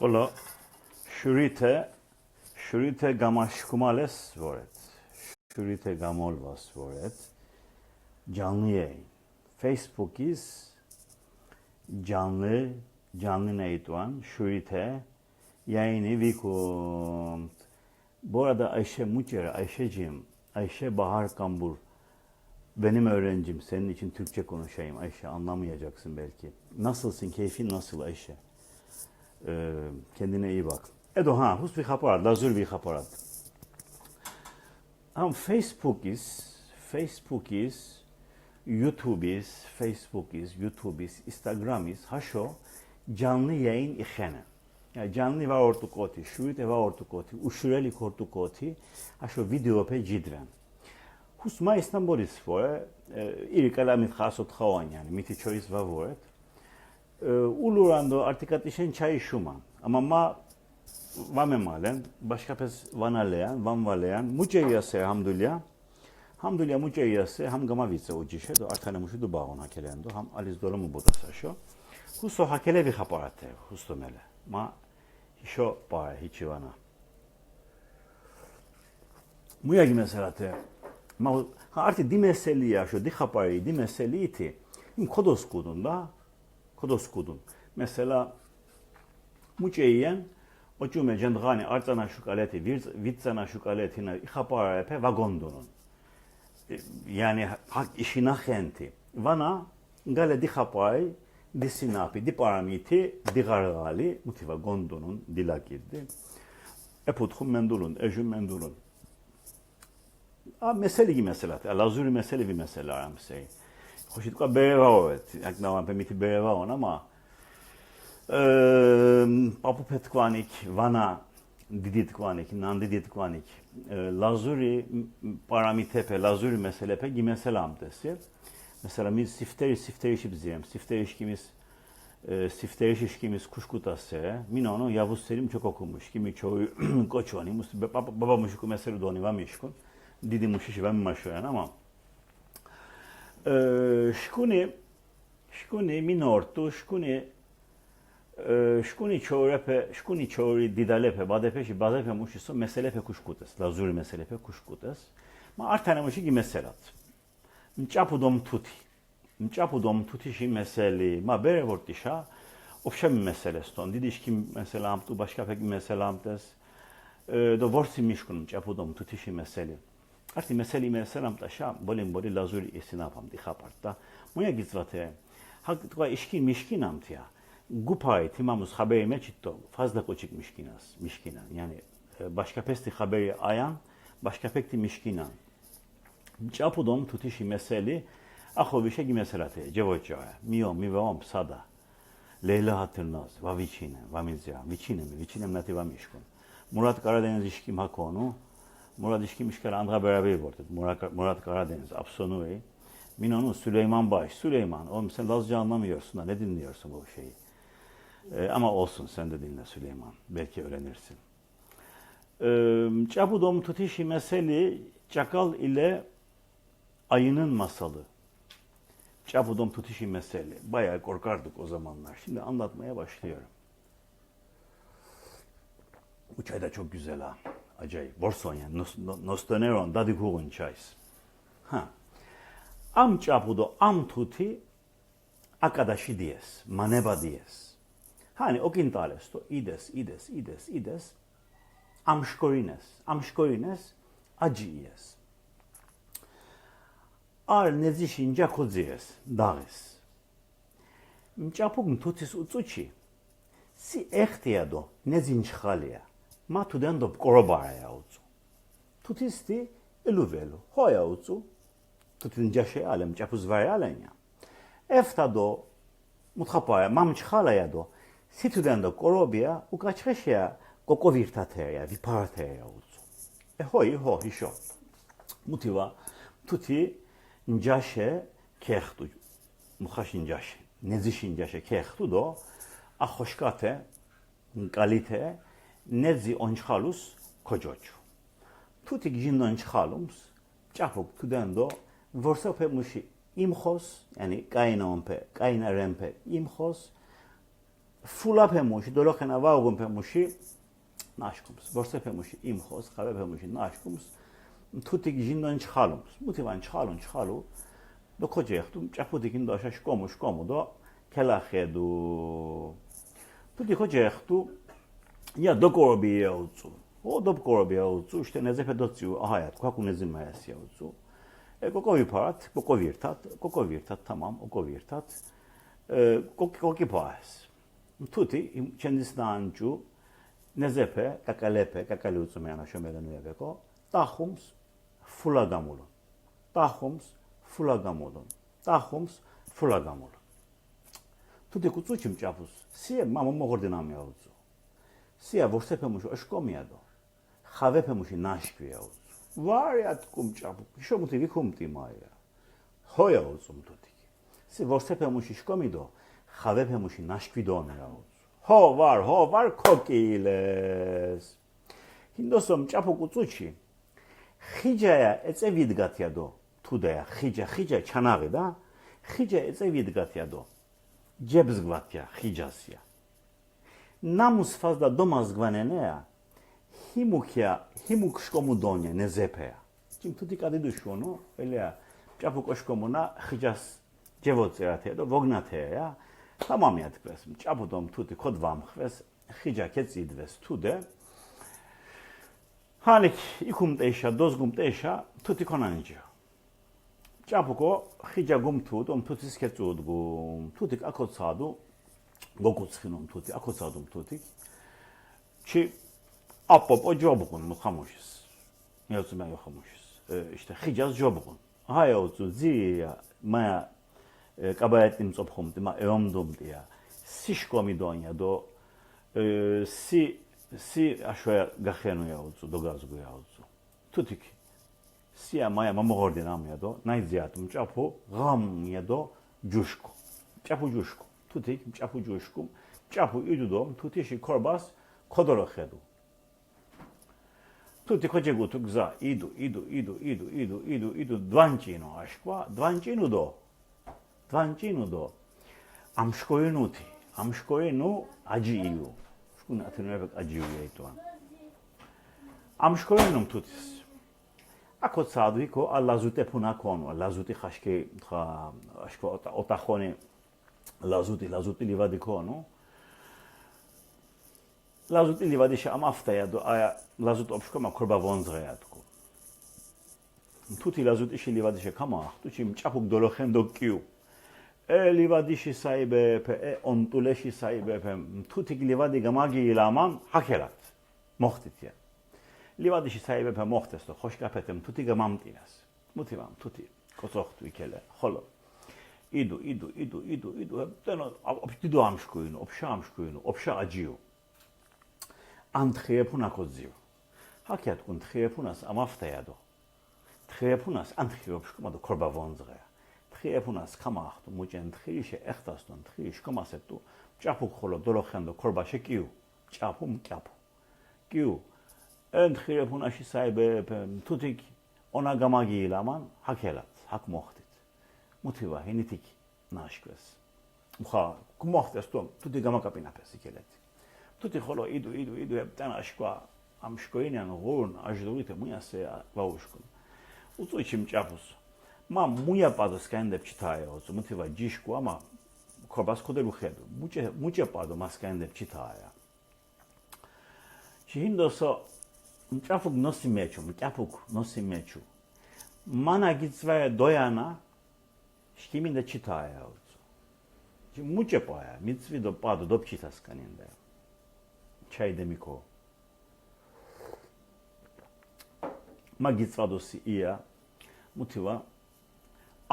Ola şurite şurite gamaşkumales voret. Şurite gamol vas voret. Canlı yayın. Facebook is canlı canlı neytuan şurite yayını vikumt. Bu arada Ayşe Muçere, Ayşeciğim, Ayşe Bahar Kambur benim öğrencim. Senin için Türkçe konuşayım Ayşe. Anlamayacaksın belki. Nasılsın? Keyfin nasıl Ayşe? Ee, kendine iyi bak. Edo ha, hus vi haparat, lazur vi haparat. Am Facebook is, Facebook is, YouTube is, Facebook is, YouTube is, Instagram is, haşo canlı yayın ihene. Yani canlı va ortukoti, şuite va ortukoti, uşureli kortukoti, haşo video pe cidren. Hus ma İstanbulis fore, ilk alamit khasot khawan yani, miti çois va voret. Ulurando artık atişen çayı şuman. Ama ma vame malen, başka pes vanaleyan, van valeyan, muce yase hamdülya. Hamdülya muce yase ham gama vitse o cişe do artane muşu du bağon hakelendo, ham aliz dolu mu buda saşo. Huso hakele vi haparate, husto mele. Ma hişo bağ hiçi vana. Muya gi meselate. Ma ha artık di meseli ya şu di hapari di meseli iti. Im kodos kudun kodos kudun. Mesela muçeyen o cüme cendgani artana şukaleti vitsana şukaletina ihapara epe vagondunun. Yani hak işina henti. Vana gale di hapai di sinapi di paramiti di gargali mutiva gondunun dilakirdi. Eputkhum mendulun, ejum mendulun. A mesele gi meselat, lazuri mesele vi mesele aram sei. Bereva ovet, jak bereva on ama papu petkvanik, vana diditkvanik, nan diditkvanik, lazuri paramitepe, lazuri meselepe gi meselam desi. Mesela biz sifteri sifteri işi bizeyim. Sifteri işkimiz sifteri işkimiz kuşkutası. Min onu Yavuz Selim çok okumuş. Kimi çoğu koçvani. Baba muşku mesele doni va mişkun. Didi muşiş va maşoyan ama şkuni şkuni minortu şkuni şkuni çoğrepe şkuni çoğri didalepe badepeşi badepe muşiso meselepe kuşkutas. Lazuri meselepe kuşkutas. Ma artane muşi gi meselat. Mçapudom tuti. Mçapudom tuti şi meseli. Ma bere vortişa. Ofşa mi meseleston. Didiş kim mesela amtu başka pek mesela amtes. Do vorsi mişkun mçapudom tuti şi meseli. Arti meseli meselam taşa bolim boli lazuri esinapam di haparta. Moja gizvate. Hak tva işkin mişkin amtya. Gupay timamuz haberime çitto. Fazla koçik mişkinas. Mişkinan. Yani başka pesti haberi ayan. Başka pekti mişkinan. Çapudom tutişi meseli axovişe gi meselate cevoçaya. Mio mi vam sada. Leyla hatırnaz. Va viçine. Va mizya. Viçine mi? Viçine nati va mişkun. Murat Karadeniz işkim hakonu. Murat işkim işkar andra beraber vortet. Murat, Murat Karadeniz. Apsonui. Min onu Süleyman Baş. Süleyman. Oğlum sen Lazca anlamıyorsun da ne dinliyorsun bu şeyi? Ee, ama olsun sen de dinle Süleyman. Belki öğrenirsin. Ee, Çapudom tutişi meseli çakal ile ayının masalı. Çapudom tutuşi mesele. Bayağı korkardık o zamanlar. Şimdi anlatmaya başlıyorum. Bu çay da çok güzel ha. acayip. Borsonya nostoneron dadi kugun çays. Ha. Am çapudo am tuti akadaşi diyes, maneba diyes. Hani okintales to ides, ides, ides, ides. Amşkorines, amşkorines aciyes. არ ნეზიშინჯა ხოძიეს დაღეს მჭაფუგ მთუცის უწუჩი სი ეხტიადო ნეზინჩხალია მათუდან დო კორობაა უწუ თუთისტი ელუველო ჰოია უწუ თუთინ ჯაშე ალემ ჭაფუს ვაი ალენია. ეფთა დო მუთხაპაა მამჩხალაა დო სიტუდან დო კორობია უკაჩხეშია კოკოვირთათეა ვიფართეა უწუ ეჰოი ჰო ჰიშო მუთივა თუთი ნჯაშე ქეხტუ მუხაშინ ჯაშე ნეზიშინ ჯაშე ქეხტუ დო ახოშკათე კალითე kehtu do, ahoşkate, kalite, nezi onçhalus kocoçu. Tutik jin onçhalums, çapuk tudendo, vorsa pe muşi imhos, yani kayna onpe, kayna rempe imhos, ფულა ფემუში დოლოხენა ვაუგუნ ფემუში ნაშკუმს ვორსე ფემუში იმხოს ხავე ფემუში ნაშკუმს თუთი გიჟინდონ ჩხალუმს მუთი ვან ჩხალუნ ჩხალუ დო ქოჯეხტუ ჭაფუდი კინდო აშა შკომუ შკომუ დო ქელახედუ თუთი ქოჯეხტუ ია დოკორბი ეუწუ ო დოკორბი ეუწუ შტე ნეზეფე დოციუ აჰაია თქვა კუნეზი მაასი ეუწუ ე კოკო ვიფართ კოკო ვირთათ კოკო ვირთათ თამამ ოკო ვირთათ ე კოკი კოკი პას თუთი ჩემის დანჯუ ნეზეფე კაკალეფე კაკალი უწუ მე ანა შომედანუ ებეკო ტახუმს ფულა გამულო ტახუმს ფულა გამულო ტახუმს Sia você pemuxo, acho comiado. Xave pemuxi nashkviao. Variat kumchapu. Shomuti vi kumti maia. Hoia uzumtuti. Si você pemuxi shkomido, xave pemuxi nashkvidonao. Ho var, ho var kokiles. Hindosom chapu kutsuchi. ხიჯაა ეწევიდგათიადო თუდაა ხიჯა ხიჯა ჩანაღე და ხიჯა ეწევიდგათიადო ჯებზგვათია ხიჯასია namus faz da domazgvaneneja, himukja, himuk shkomu donje, ne zepeja. Qim të ti ka didu shunu, e leja, qapuk është komuna, xijas gjevot zera të edo, vogna të tamam jetë kvesim, qapu dom të ti kod vam xves, xija kec i dves de, halik ikum të esha, dozgum të esha, të ti konan gjë. Qapuko, xija gum të, dom të ti skecu të gum, të ti sadu, გოკუცხინო მთუთი აკოცადო მთუთი ჩი აპოპო ჯობღუნ მუხამუშის მეოცმე ხამუშის işte ხიჯას ჯობღუნ ჰაიოცუ ზია მა კაბაეტი მწოფხომდი მა ეომდომდია. სიშკომი დონია დო სი სი აშვა გახენუიაოცუ დო გაზგუიაოცუ თუთიკი სია მაია მომღორდი რამია დო ნაიძიათ მჭაფო ღამია დო ჯუშკო. ჭაფო ჯუშკო. თუთիկ მჭაფუ ჯოშკუმ მჭაფუ იდუდომ თუთიში ქორბას ქოდორო ხედუ. თუთი ხოჯეგუ თუ გზა იდუ იდუ იდუ იდუ იდუ იდუ იდუ დვანჭინო აშკვა დვანჭინუ დო დვანჭინუ დო ამშკოენუთი ამშკოენუ აჯიიუ. შკუნა თინებაკ აჯიიუ ეიტვან ამშკოენუ თუთის. აქო ცადვიკო ალაზუტეფუნა კონო ალაზუტი ხაშკე ხა აშკვა ოტახონე ლაზუტი ლაზუტი ლივადი ქოანო ლაზუტი ლივადი შამაფტაა და აი ლაზუტ ოფშკომა ქორბა ვონზღეა თქო. თუთი ლაზუტიში ლივადიშე ქამა ხტუჩი მჭაფუკ დოლოხემ დო კიუ. ე ლივადიში საიბეფე ე ონტულეში საიბეფე თუთი ლივადი გამაგი ლამა ჰაქერათ მოხდითია ლივადიში საიბეფე მოხდეს და ხოშკაფეთემ თუთი გამამტინას. მუთივამ თუთი კოწოხტვიკელე ხოლო. иду, иду, иду, иду, иду, ოფიდო ამშკუინო, ოფშა ამშკუინო, ოფშა აჯიო. ан тхефуна козио. ჰაკიათ კუნ თხიეფუნას ამაფთეადო თხიეფუნას ან თხიოფშკომადო ქორბავონზღე თხიეფუნას ხამახტო მუჭენ თხიიშე ეხტასტონ თხიიშ კომასეტო ჭაფუ ხოლო დოლოხანდო ქორბაშე კიუ. ჭაფუ მკაფუ კიუ ენ თხიეფუნაში საიბე თუთიკ ონა გამაგიილამან ჰაკელაც ჰაკ მოხტი მუთივა ენეთიკი ნაშკვეს მხა გმოხდეს თუ თუთი გამაკაპინაფეს იქელეთი თუთი ხოლო იდუ იდუ იდუ επτანაშკვა ამშკოინიან ღორნ აჟდურით მუიასე ვაუშკო უწუჩი მჭაფუს მა მუიაპადოს კანდებში თაეოც მუთივა ჯიშკუ ამა ქობას ხოდერუ ხედუ მუჭე მუჭეპადო მას კანდებში თაეა. ჩინდოსო მჭაფუკ ნოსიმეჩუ მჭაფუკ ნოსიმეჩუ. მანაგიცვე დოიანა штими начитая. Муча пая, мицвидо паду, допчита сканинда. Чай демико. მაგიცვადოსი ია მუთივა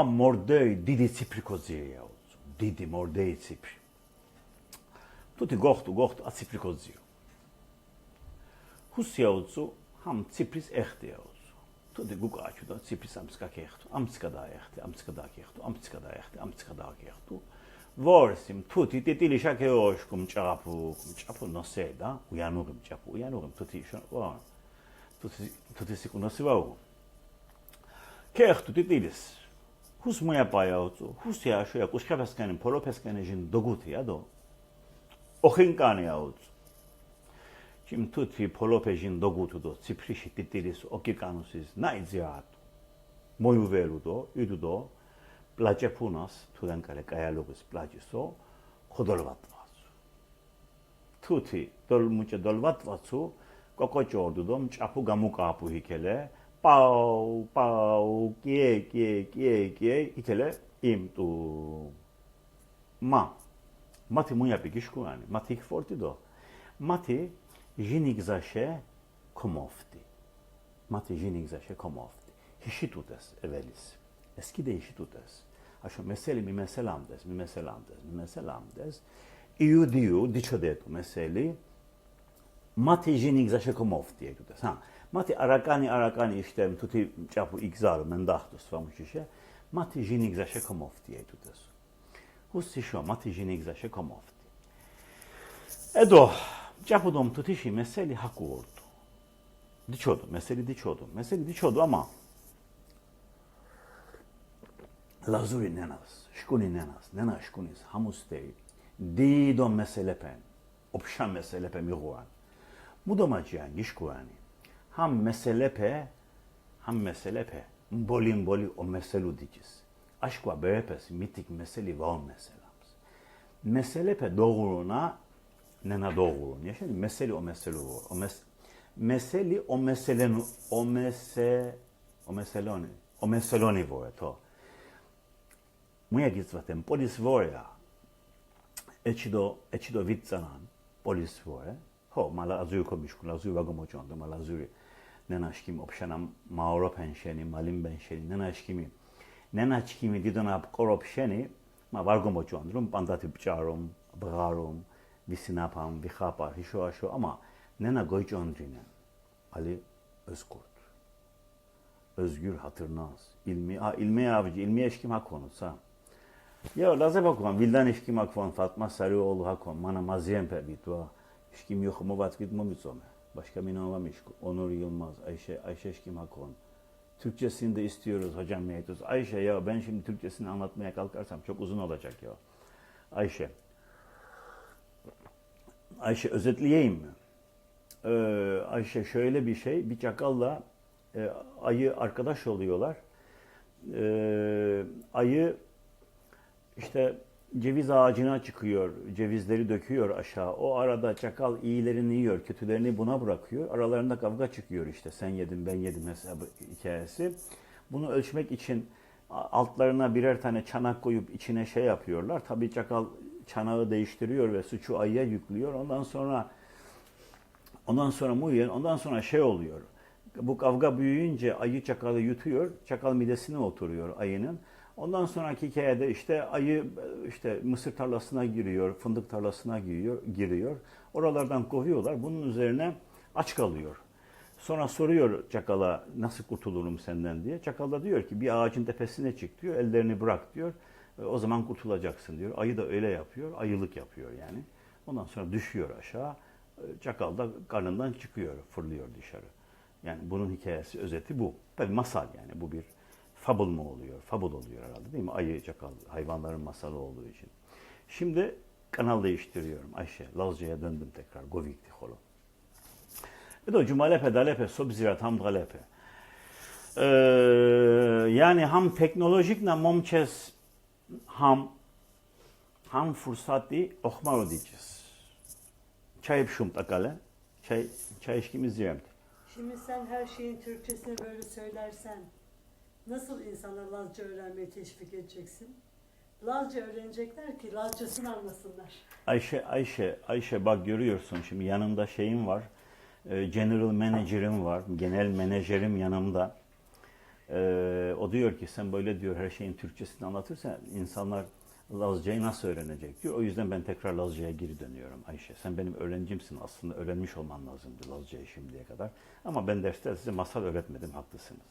ამ მორდეი დიდი ციფრი კოძიეა დიდი მორდეი ციფრი თუთი გოხტუ გოხტუ აციფრი კოძიო ჰუსიაუცუ ამ ციფრის ეხტიაო თუნდე გუკაჩუ და ციფის ამსკა ქეხტო ამსკა დაეხტე ამსკა დაკეხტო ამსკა დაეხტე ამსკა დაკეხტო ვორსიმ თუთი ტიტილი შაქეოშკუ მჭაფუ მჭაფუ ნოსედა უიანუღი მჭაფუ უიანუღი თუთი შო თუთი თუთი სიკუნასი ვაუ. ქეხტო ტიტილის ხუს მოიაპაიაოწო ხუსი აშო აკუშკაფასკანი ფოლოფასკანი ჟინ დოგუთიადო ოხინკანიაოწო ჯიმ თუთი ფოლოფეჟინ დოგუთუდო ციფრიში ტიტირის ოკიკანუსის ნაიძიათ მოიუველუდო იდუდო პლაჭეფუნას თუდანკალე კაიალოგის პლაჭისო ხოდოლვატვას თუთი დოლმუჭე დოლვატვაცუ კოკოჭორდუდო მჭაფუ გამუკააფუ ჰიქელე პაუ პაუ კიე კიე კიე კიე ითელე იმტუ მა მათი მუიაპი გიშკუანი მათი ხფორტიდო მათი ženik zaše komofti. Mati ženik zaše komofti. Hişitudes evelis. Eskide hişitudes. Aşo meseli mi meselamdes, mi meselamdes, mi meselamdes. İyu diyu, diço detu meseli. Mati ženik zaše komofti egudes. Ha. Mati arakani arakani işte tuti çapu ikzar mendahtus famuşişe. Mati ženik zaše komofti egudes. Husi šo, mati ženik zaše komofti. Edo, Τζάχοντομ του τύχη μεσέλη χακούρτου. Διτσόδου, μεσέλη διτσόδου. Μεσέλη διτσόδου, άμα. Λαζούρι νένας, şkuni νένας, νένα şkunis, hamusteyi, dido meselepen, opşan meselepen yuguan. Bu domaciyan gişkuani. Ham meselepe, ham meselepe, mboli mboli o meselu dikiz. Aşkva beyepes mitik meseli vaon meselams. Meselepe doğruna nenadovulun. Ya şimdi meseli o mesele o. o mes meseli o meselen o mese o meseloni o meselonivo je to. Moja gizvatem polisvorja eçido eçido vitzanan polis polisvore ho mala azuko bishkun azu vagomo çondo mala azuri nenaşkim opşanam mauro penşeni malim benşeni nenaşkimi nenaşkimi didonap koropşeni ma vargomo çondrum pandati pçarum bğarum Visinapam, Vihapa, Hişo Aşo ama Nena Goyç Andrinen, Ali Özkurt, Özgür Hatırnaz, İlmi, a, İlmi Abici, İlmi Eşkim Hakonutsa. Ya Lazep Hakon, Vildan Eşkim Hakon, Fatma Sarıoğlu Hakon, Mana Maziyem Perbitua, Eşkim Yokumu Batkit Mumitsome, Başka Minova Mişku, Onur Yılmaz, Ayşe, Ayşe Eşkim Hakon, Türkçesini de istiyoruz hocam Meytuz. Ayşe ya ben şimdi Türkçesini anlatmaya kalkarsam çok uzun olacak ya. Ayşe. Ayşe özetleyeyim mi? Ee, Ayşe şöyle bir şey. Bir çakalla e, ayı arkadaş oluyorlar. Ee, ayı işte ceviz ağacına çıkıyor, cevizleri döküyor aşağı. O arada çakal iyilerini yiyor, kötülerini buna bırakıyor. Aralarında kavga çıkıyor işte. Sen yedin, ben yedim hesabı hikayesi. Bunu ölçmek için altlarına birer tane çanak koyup içine şey yapıyorlar. Tabii çakal çanağı değiştiriyor ve suçu ayıya yüklüyor. Ondan sonra ondan sonra muyen, ondan sonra şey oluyor. Bu kavga büyüyünce ayı çakalı yutuyor. Çakal midesine oturuyor ayının. Ondan sonraki hikayede işte ayı işte mısır tarlasına giriyor, fındık tarlasına giriyor, giriyor. Oralardan kovuyorlar. Bunun üzerine aç kalıyor. Sonra soruyor çakala nasıl kurtulurum senden diye. Çakal da diyor ki bir ağacın tepesine çık diyor. Ellerini bırak diyor. E, o zaman kurtulacaksın diyor. Ayı da öyle yapıyor. Ayılık yapıyor yani. Ondan sonra düşüyor aşağı. E, çakal da karnından çıkıyor, fırlıyor dışarı. Yani bunun hikayesi, özeti bu. Tabi masal yani bu bir fable mı oluyor? Fable oluyor herhalde değil mi? Ayı, çakal, hayvanların masalı olduğu için. Şimdi kanal değiştiriyorum Ayşe. Lazca'ya döndüm tekrar. Govikti holo. Edo cumalepe dalepe sobzirat ham dalepe. Ee, yani ham teknolojik na momçes ham ham fırsatı okmaru diyeceğiz. Çay şum takale. Çay çay işkimiz yiyemdi. Şimdi sen her şeyin Türkçesini böyle söylersen nasıl insanları Lazca öğrenmeye teşvik edeceksin? Lazca öğrenecekler ki Lazcasını anlasınlar. Ayşe, Ayşe, Ayşe bak görüyorsun şimdi yanımda şeyim var. e, General Manager'im var. Genel menajerim yanımda. E, o diyor ki sen böyle diyor her şeyin Türkçesini anlatırsan insanlar Lazcayı nasıl öğrenecek diyor. O yüzden ben tekrar Lazca'ya geri dönüyorum Ayşe. Sen benim öğrencimsin aslında öğrenmiş olman lazımdı Lazca'yı şimdiye kadar. Ama ben derste size masal öğretmedim haklısınız.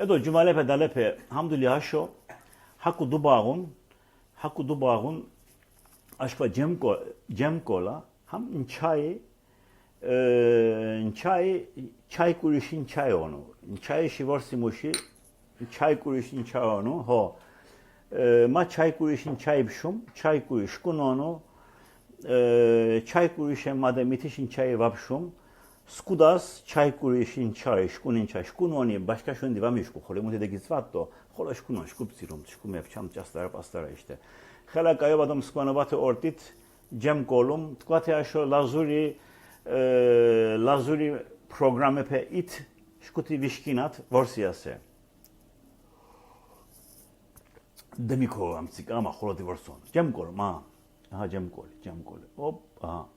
Edo cumalepe dalepe hamdülillah şo haku dubağun haku dubağun aşpa cemko cemkola ham çay e, çay çay kurişin çay onu. Çay şivorsi muşi çay kurişin çay onu ho. E, ma çay kurişin çay bişum çay kuriş kun onu. E, çay kurişe madem itişin çayı vapşum, skudas çay kurişin çay, şkunin çay, şkun oni başka şun divam şku, hole mute de gizvatto, hola şkun şku psirum, şku mevçam çastara pastara işte. Xela kayabadam skvanavate ortit, cem kolum, tkvate aşo lazuri, e, lazuri programepe it, şkuti vişkinat, vorsiyase. Demiko am tsik ama xolo divorson. Cem kol ma. Aha cem kol, cem kol. Hop, aha.